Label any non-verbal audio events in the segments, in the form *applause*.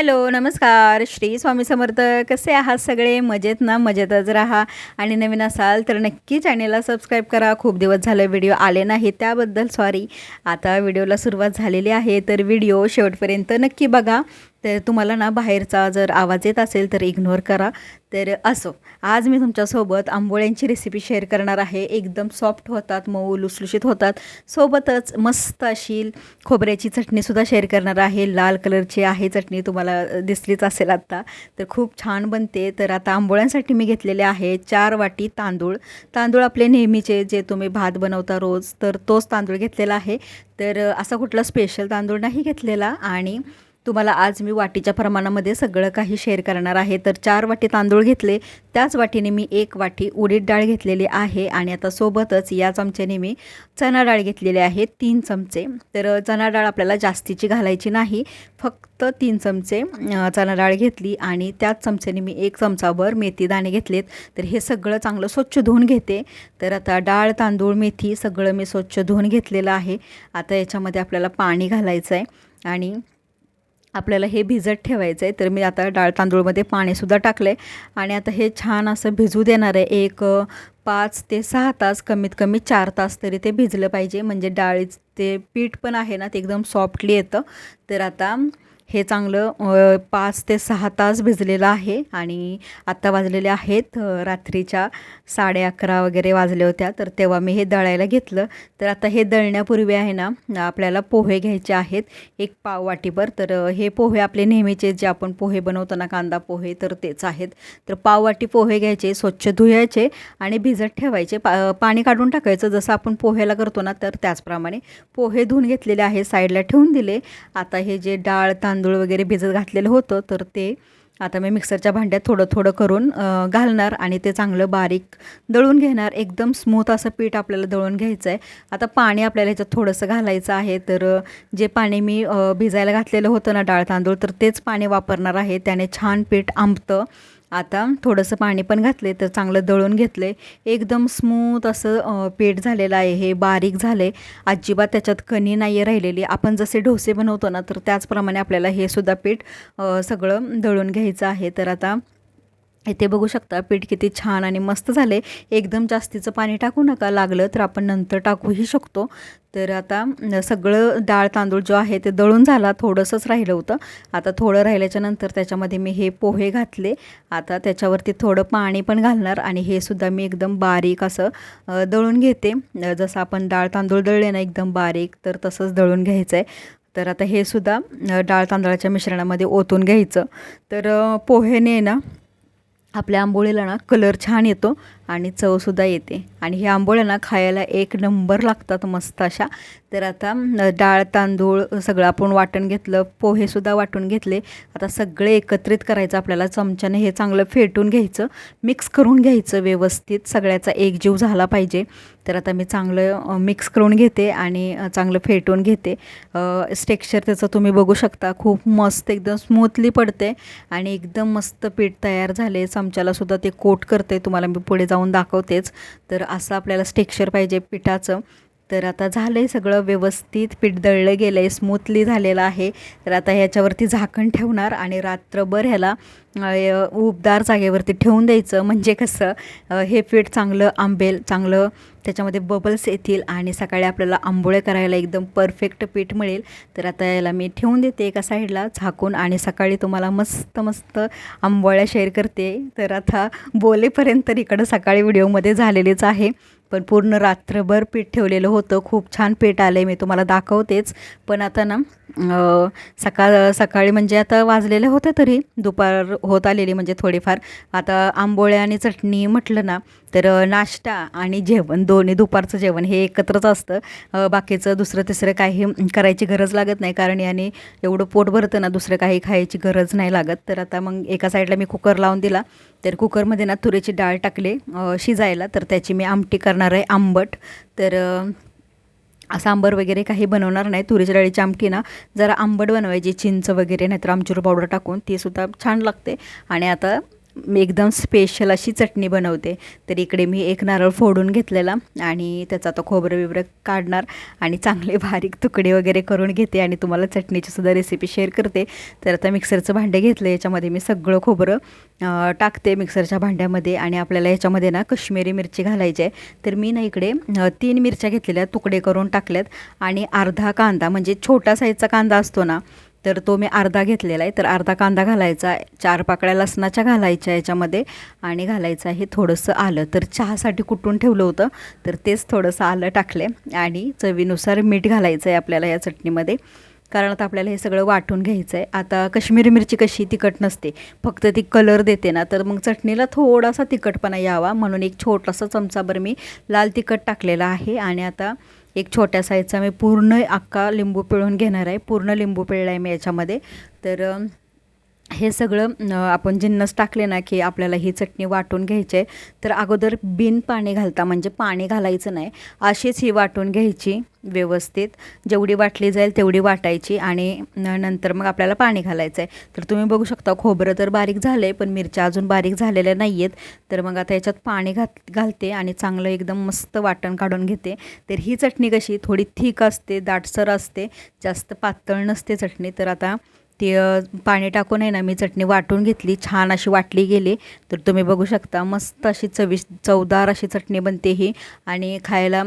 Hello नमस्कार. श्री स्वामी समर्थ. कसे आहात सगळे? मजेत ना? मजेतच राहा. आणि नवीन असाल तर नक्की चॅनेलला सबस्क्राईब करा. खूप दिवस झालं व्हिडिओ आले नाही त्याबद्दल सॉरी आता व्हिडिओला सुरुवात झालेली आहे तर व्हिडिओ शेवटपर्यंत नक्की बघा. तर तुम्हाला ना बाहेरचा जर आवाज येत असेल तर इग्नोर करा. तर असो आज मी तुमच्यासोबत आंबोळ्यांची रेसिपी शेअर करणार आहे. एकदम सॉफ्ट होतात मऊ लुसलुशीत होतात. सोबतच मस्त अशी खोबऱ्याची चटणीसुद्धा शेअर करणार आहे. लाल कलरची आहे चटणी तुम्हाला दिसलीच असेल आत्ता तर खूप छान बनते. तर आता आंबोळ्यांसाठी मी घेतलेले आहे चार वाटी तांदूळ. तांदूळ आपले नेहमीचे जे तुम्ही भात बनवता रोज तर तोच तांदूळ घेतलेला आहे. तर असा कुठला स्पेशल तांदूळ नाही घेतलेला. आणि तुम्हाला आज मी वाटीच्या प्रमाणामध्ये सगळं काही शेअर करणार आहे. तर चार वाटी तांदूळ घेतले. त्याच वाटीने मी एक वाटी उडीद डाळ घेतलेली आहे. आणि आता सोबतच या चमच्याने मी चणा डाळ घेतलेली आहे तीन चमचे. तर चणा डाळ आपल्याला जास्तीची घालायची नाही. फक्त तीन चमचे चणा डाळ घेतली आणि त्याच चमच्याने मी एक चमचाभर मेथी दाणे घेतलेत. तर हे सगळं चांगलं स्वच्छ धुवून घेते. तर आता डाळ तांदूळ मेथी सगळं मी स्वच्छ धुवून घेतलेलं आहे. आता याच्यामध्ये आपल्याला पाणी घालायचं आहे आणि आपल्याला हे भिजत ठेवायचं आहे तर मी आता डाळ तांदूळमध्ये पाणीसुद्धा टाकलं आहे आणि आता हे छान असं भिजू देणार आहे. एक पाच ते सहा तास कमीत कमी चार तास तरी ते भिजलं पाहिजे. म्हणजे डाळीच ते पीठ पण आहे ना ते एकदम सॉफ्टली येतं. तर आता हे चांगलं पाच ते सहा तास भिजलेलं आहे आणि आत्ता वाजलेले आहेत रात्रीच्या साडे अकरा वगैरे वाजल्या होत्या. तर तेव्हा मी हे दळायला घेतलं. तर आता हे दळण्यापूर्वी आहे ना आपल्याला पोहे घ्यायचे आहेत एक पाव वाटीभर. तर हे पोहे आपले नेहमीचे जे आपण पोहे बनवतो ना कांदा पोहे तर तेच आहेत. तर पाव वाटी पोहे घ्यायचे स्वच्छ धुयायचे आणि भिजत ठेवायचे. पा पाणी काढून टाकायचं. जसं आपण पोह्याला करतो ना तर त्याचप्रमाणे पोहे धुवून घेतलेले आहे साईडला ठेवून दिले. आता हे जे डाळ तांदूळ तांदूळ वगैरे भिजत घातलेलं होतं तर ते आता मी मिक्सरच्या भांड्यात थोडं थोडं करून घालणार आणि ते चांगलं बारीक दळून घेणार. एकदम स्मूथ असं पीठ आपल्याला दळून घ्यायचं आहे आता पाणी आपल्याला ह्याच्यात थोडंसं घालायचं आहे तर जे पाणी मी भिजायला घातलेलं होतं ना डाळ तांदूळ तर तेच पाणी वापरणार आहे. त्याने छान पीठ आंबतं. आता थोडंसं पाणी पण घातले तर चांगलं दळून घेतले एकदम स्मूथ असं पीठ झालेलं आहे हे बारीक झाले अजिबात त्याच्यात कणी नाही आहे राहिलेली. आपण जसे डोसे बनवतो ना तर त्याचप्रमाणे आपल्याला हे सुद्धा पीठ सगळं दळून घ्यायचं आहे. तर आता इथे बघू शकता पीठ किती छान आणि मस्त झाले एकदम जास्तीचं पाणी टाकू नका लागलं तर आपण नंतर टाकूही शकतो. तर आता सगळं डाळ तांदूळ जो आहे ते दळून झाला थोडंसंच राहिलं होतं. आता थोडं राहिल्याच्या नंतर त्याच्यामध्ये मी हे पोहे घातले. आता त्याच्यावरती थोडं पाणी पण घालणार आणि हे सुद्धा मी एकदम बारीक असं दळून घेते. जसं आपण डाळ तांदूळ दळले ना एकदम बारीक तर तसंच दळून घ्यायचं आहे तर आता हे सुद्धा डाळ तांदळाच्या मिश्रणामध्ये ओतून घ्यायचं. तर पोहेने ना आपल्या आंबोळीला ना कलर छान येतो. आणि चवसुद्धा येते. आणि हे आंबोळ्या ना खायला एक नंबर लागतात मस्त अशा. तर आता डाळ तांदूळ सगळं आपण वाटण घेतलं पोहेसुद्धा वाटून घेतले. आता सगळे एकत्रित करायचं आपल्याला चमच्याने हे चांगलं फेटून घ्यायचं मिक्स करून घ्यायचं व्यवस्थित. सगळ्याचा एकजीव झाला पाहिजे. तर आता मी चांगलं मिक्स करून घेते आणि चांगलं फेटून घेते. स्टेक्चर त्याचं तुम्ही बघू शकता. खूप मस्त एकदम स्मूथली पडते आणि एकदम मस्त पीठ तयार झाले चमच्यालासुद्धा ते कोट करते तुम्हाला मी पुढे जाऊन दाखवतेच. तर असं आपल्याला स्टेक्चर पाहिजे पिठाचं. तर आता झालं आहे सगळं व्यवस्थित पीठ दळलं गेलं आहे स्मूथली झालेलं आहे. तर आता ह्याच्यावरती झाकण ठेवणार आणि रात्रभर ह्याला उबदार जागेवरती ठेवून द्यायचं. म्हणजे कसं हे पीठ चांगलं आंबेल चांगलं त्याच्यामध्ये बबल्स येतील आणि सकाळी आपल्याला आंबोळे करायला एकदम परफेक्ट पीठ मिळेल. तर आता याला मी ठेवून देते एका साईडला झाकून आणि सकाळी तुम्हाला मस्त मस्त आंबोळ्या शेअर करते. तर आता बोलेपर्यंत तर इकडं सकाळी व्हिडिओमध्ये झालेलेच आहे. पण पूर्ण रात्रभर पीठ ठेवलेलं होतं. खूप छान पीठ आलं आहे मी तुम्हाला दाखवतेच. पण आता ना सकाळ सकाळी म्हणजे आता वाजलेले होते तरी दुपार होत आलेली म्हणजे थोडीफार. आता आंबोळ्या आणि चटणी म्हटलं ना तर नाश्ता आणि जेवण दोन्ही दुपारचं जेवण हे एकत्रच असतं. बाकीचं दुसरं तिसरं काही करायची गरज लागत नाही कारण याने एवढं पोट भरतं ना दुसरं काही खायची गरज नाही लागत. तर आता मग एका साईडला मी कुकर लावून दिला. तर कुकरमध्ये ना तुरीची डाळ टाकले शिजायला. तर त्याची मी आमटी करणार आहे आंबट. तर सांबर वगैरे काही बनवणार नाही. तुरीच्या डाळीची आमटी ना जरा आंबट बनवायची चिंच वगैरे नाहीतर आमचूर पावडर टाकून. ती सुद्धा छान लागते. आणि आता मी एकदम स्पेशल अशी चटणी बनवते. तर इकडे मी एक नारळ फोडून घेतलेला आणि त्याचा आता खोबरं बिबरं काढणार आणि चांगले बारीक तुकडे वगैरे करून घेते आणि तुम्हाला चटणीची सुद्धा रेसिपी शेअर करते. तर आता मिक्सरचं भांडे घेतलं याच्यामध्ये मी सगळं खोबरं टाकते मिक्सरच्या भांड्यामध्ये आणि आपल्याला याच्यामध्ये ना कश्मीरी मिरची घालायची आहे. तर मी ना इकडे तीन मिरच्या घेतलेल्या तुकडे करून टाकल्यात आणि अर्धा कांदा म्हणजे छोटा साईजचा कांदा असतो ना तर तो मी अर्धा घेतलेला आहे. तर अर्धा कांदा घालायचा चार पाकळ्या लसणाच्या घालायच्या याच्यामध्ये आणि घालायचं आहे थोडंसं आलं. तर चहासाठी कुटून ठेवलं होतं? तर तेच थोडंसं आलं टाकले आणि चवीनुसार मीठ घालायचं आहे आपल्याला या चटणीमध्ये. कारण आता आपल्याला हे सगळं वाटून घ्यायचं आहे. आता कश्मीरी मिरची कशी तिखट नसते. फक्त ती कलर देते ना तर मग चटणीला थोडासा तिखटपणा यावा. म्हणून एक छोटासा चमचाभर मी लाल तिखट टाकलेला आहे. आणि आता एक छोट्या साईजचा मी पूर्ण अख्खा लिंबू पिळून घेणार आहे. पूर्ण लिंबू पिळला आहे मी याच्यामध्ये. तर हे सगळं आपण जिन्नस टाकले ना की आपल्याला ही चटणी वाटून घ्यायची आहे तर अगोदर बिन पाणी घालता म्हणजे पाणी घालायचं नाही. अशीच ही वाटून घ्यायची व्यवस्थित. जेवढी वाटली जाईल तेवढी वाटायची आणि नंतर मग आपल्याला पाणी घालायचं आहे तर तुम्ही बघू शकता खोबरं तर बारीक झालं आहे पण मिरच्या अजून बारीक झालेल्या नाही आहेत तर मग आता याच्यात पाणी घात घालते आणि चांगलं एकदम मस्त वाटण काढून घेते. तर ही चटणी कशी थोडी थिक असते दाटसर असते जास्त पातळ नसते चटणी. तर आता ती पाणी टाकून आहे ना मी चटणी वाटून घेतली. छान अशी वाटली गेली. तर तुम्ही बघू शकता मस्त अशी चविश चवदार अशी चटणी बनते ही. आणि खायला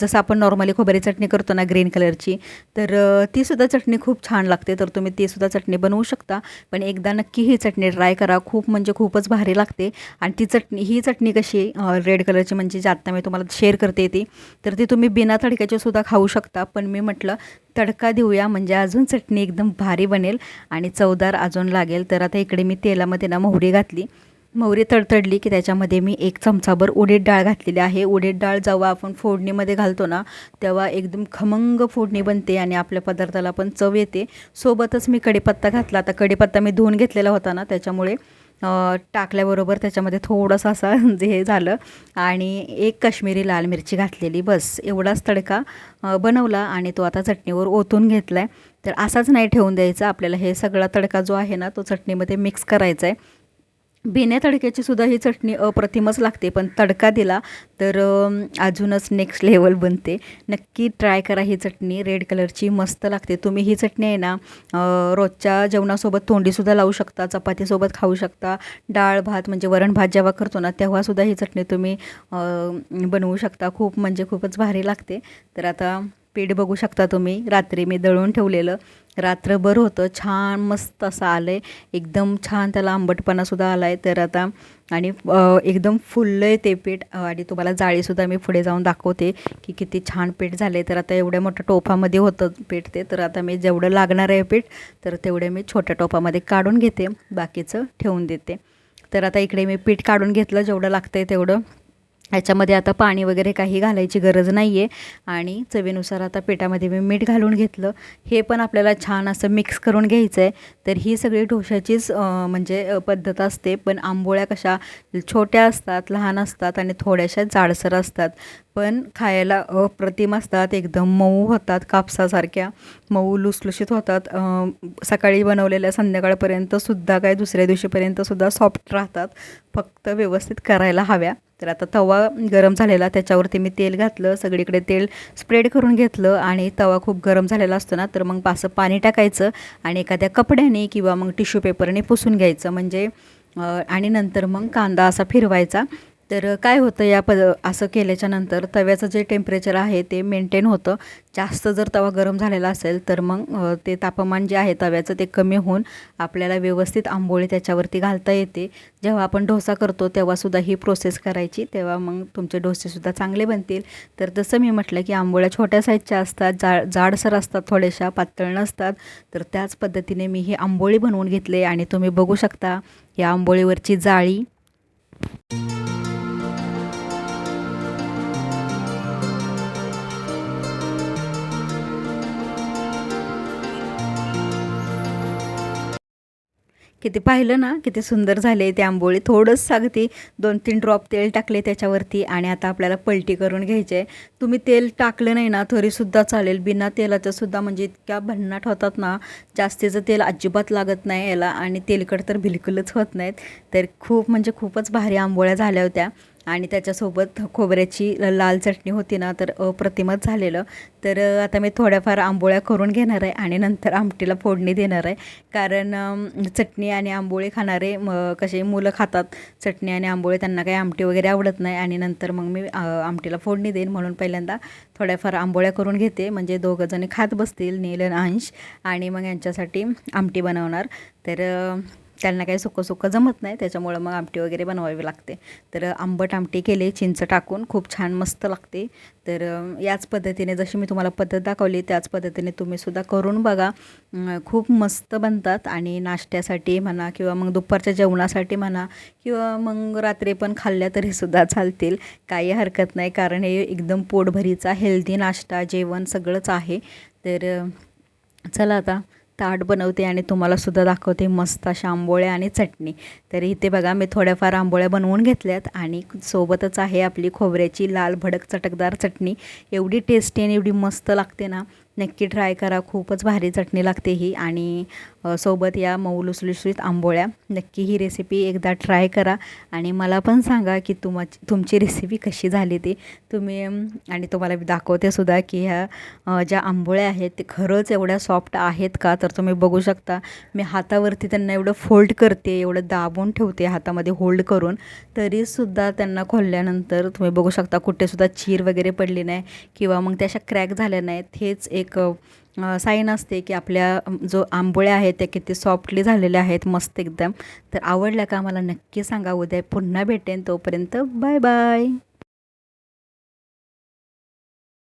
जसं आपण नॉर्मली खोबरी चटणी करतो ना ग्रीन कलरची तर तीसुद्धा चटणी खूप छान लागते. तर तुम्ही तीसुद्धा चटणी बनवू शकता. पण एकदा नक्की ही चटणी ट्राय करा. खूप म्हणजे खूपच भारी लागते. आणि ती चटणी ही चटणी कशी रेड कलरची म्हणजे जी आत्ता मी तुम्हाला शेअर करते ती तर ती तुम्ही बिना तडक्याची सुद्धा खाऊ शकता. पण मी म्हटलं तडका देऊया. म्हणजे अजून चटणी एकदम भारी बनेल आणि चवदार अजून लागेल. तर आता इकडे मी तेलामध्ये ना मोहरी घातली. मोहरी तडतडली की त्याच्यामध्ये मी एक चमचाभर उडीद डाळ घातलेली आहे. उडीद डाळ जेव्हा आपण फोडणीमध्ये घालतो ना तेव्हा एकदम खमंग फोडणी बनते आणि आपल्या पदार्थाला पण चव येते. सोबतच मी कढीपत्ता घातला. आता कढीपत्ता मी धुवून घेतलेला होता ना त्याच्यामुळे टाकल्याबरोबर त्याच्यामध्ये थोडंसं असा जे *laughs* हे झालं. आणि एक काश्मीरी लाल मिरची घातलेली बस. एवढाच तडका बनवला आणि तो आता चटणीवर ओतून घेतला आहे तर असाच नाही ठेवून द्यायचा. आपल्याला हे सगळा तडका जो आहे ना तो चटणीमध्ये मिक्स करायचा आहे बिना तडक्याची सुद्धा ही चटणी अप्रतिमच लागते पण तडका दिला तर अजूनच नेक्स्ट लेवल बनते. नक्की ट्राय करा ही चटणी. रेड कलरची मस्त लागते. तुम्ही ही चटणी आहे ना रोजच्या जेवणासोबत तोंडीसुद्धा लावू शकता चपातीसोबत खाऊ शकता डाळ भात म्हणजे वरण भात जेव्हा करतो ना तेव्हासुद्धा ही चटणी तुम्ही बनवू शकता. खूप म्हणजे खूपच भारी लागते. तर आता पीठ बघू शकता तुम्ही. रात्री मी दळून ठेवलेलं. रात्रभर होतं. छान मस्त असं आलं आहे एकदम छान त्याला आंबटपणासुद्धा आला आहे तर आता आणि एकदम फुललं आहे ते पीठ. आणि तुम्हाला जाळीसुद्धा मी पुढे जाऊन दाखवते की किती छान पीठ झाले तर आता एवढ्या मोठ्या टोपामध्ये होतं पीठ ते. तर आता मी जेवढं लागणार आहे पीठ तर तेवढे मी छोट्या टोपामध्ये काढून घेते. बाकीचं ठेवून देते. तर आता इकडे मी पीठ काढून घेतलं. जेवढं लागतं आहे तेवढं. याच्यामध्ये आता पाणी वगैरे काही घालायची गरज नाही आहे आणि चवीनुसार आता पिठामध्ये मी मीठ घालून घेतलं. हे पण आपल्याला छान असं मिक्स करून घ्यायचं आहे तर ही सगळी ढोशाचीच म्हणजे पद्धत असते. पण आंबोळ्या कशा छोट्या असतात लहान असतात आणि थोड्याशा जाडसर असतात. पण खायला अप्रतिम असतात. एकदम मऊ होतात कापसासारख्या. मऊ लुसलुशीत होतात. सकाळी बनवलेल्या संध्याकाळपर्यंत सुद्धा काय दुसऱ्या दिवशीपर्यंत सुद्धा सॉफ्ट राहतात. फक्त व्यवस्थित करायला हव्या. तर आता तवा गरम झालेला त्याच्यावरती मी तेल घातलं. सगळीकडे तेल स्प्रेड करून घेतलं आणि तवा खूप गरम झालेला असतो ना तर मग असं पाणी टाकायचं आणि एखाद्या कपड्याने किंवा मग टिश्यू पेपरने पुसून घ्यायचं. म्हणजे आणि नंतर मग कांदा असा फिरवायचा. तर काय होतं या पद असं केल्याच्यानंतर तव्याचं जे टेम्परेचर आहे ते मेंटेन होतं. जास्त जर तवा गरम झालेला असेल तर मग ते तापमान जे आहे तव्याचं ते कमी होऊन आपल्याला व्यवस्थित आंबोळी त्याच्यावरती घालता येते. जेव्हा आपण डोसा करतो तेव्हासुद्धा ही प्रोसेस करायची तेव्हा मग तुमचे डोसेसुद्धा चांगले बनतील. तर जसं मी म्हटलं की आंबोळ्या छोट्या साईजच्या असतात जा जाडसर असतात थोड्याशा पातळ नसतात तर त्याच पद्धतीने मी ही आंबोळी बनवून घेतले आणि तुम्ही बघू शकता या आंबोळीवरची जाळी. किती पाहिलं ना किती सुंदर झाले ते आंबोळी. थोडंच अगदी दोन तीन ड्रॉप तेल टाकले त्याच्यावरती आणि आता आपल्याला पलटी करून घ्यायचे आहे तुम्ही तेल टाकलं नाही ना तरीसुद्धा चालेल. बिना तेलाचंसुद्धा म्हणजे इतक्या भन्नाट होतात ना जास्तीचं तेल अजिबात लागत नाही याला आणि तेलकट तर बिलकुलच होत नाहीत. तर खूप म्हणजे खूपच भारी आंबोळ्या झाल्या होत्या. आणि त्याच्यासोबत खोबऱ्याची लाल चटणी होती ना तर अप्रतिमच झालेलं. तर आता मी थोड्याफार आंबोळ्या करून घेणार आहे आणि नंतर आमटीला फोडणी देणार आहे. कारण चटणी आणि आंबोळी खाणारे म कसे मुलं खातात चटणी आणि आंबोळी त्यांना काही आमटी वगैरे आवडत नाही. आणि नंतर मग मी आमटीला फोडणी देईन. म्हणून पहिल्यांदा थोड्याफार आंबोळ्या करून घेते. म्हणजे दोघंजणी खात बसतील नीलन अंश. आणि मग यांच्यासाठी आमटी बनवणार. तर त्यांना काही सुकं सुकं जमत नाही त्याच्यामुळं मग आमटी वगैरे बनवावी लागते. तर आंबट आमटी केले चिंच टाकून खूप छान मस्त लागते. तर याच पद्धतीने जशी मी तुम्हाला पद्धत दाखवली त्याच पद्धतीने तुम्हीसुद्धा करून बघा. खूप मस्त बनतात आणि नाश्त्यासाठी म्हणा किंवा मग दुपारच्या जेवणासाठी म्हणा किंवा मग रात्री पण खाल्ल्या तरीसुद्धा चालतील. काही हरकत नाही कारण हे एकदम पोटभरीचा हेल्दी नाश्ता जेवण सगळंच आहे. तर चला आता ताट बनवते आणि तुम्हाला सुद्धा दाखवते मस्त अशा आंबोळ्या आणि चटणी. तर इथे बघा मी थोड्याफार आंबोळ्या बनवून घेतल्यात आणि सोबतच आहे आपली खोबऱ्याची लाल भडक चटकदार चटणी. एवढी टेस्टी आणि एवढी मस्त लागते ना नक्की ट्राय करा. खूपच भारी चटणी लागते ही आणि सोबत या मऊ लुसलुसलीत आंबोळ्या. नक्की ही रेसिपी एकदा ट्राय करा आणि मला पण सांगा की तुमा तुमची रेसिपी कशी झाली ती. तुम्ही आणि तुम्हाला मी दाखवते सुद्धा की ह्या ज्या आंबोळ्या आहेत ते खरंच एवढ्या सॉफ्ट आहेत का? तर तुम्ही बघू शकता. मी हातावरती त्यांना एवढं फोल्ड करते एवढं दाबून ठेवते हातामध्ये होल्ड करून. तरीसुद्धा त्यांना खोलल्यानंतर तुम्ही बघू शकता कुठेसुद्धा चीर वगैरे पडली नाही किंवा मग त्या अशा क्रॅक झाल्या नाहीत. हेच एक एक साईन असते की आपल्या जो आंबोळ्या आहेत त्या किती सॉफ्टली झालेल्या आहेत मस्त एकदम. तर आवडल्या का मला नक्की सांगा. उद्या पुन्हा भेटेन. तोपर्यंत बाय बाय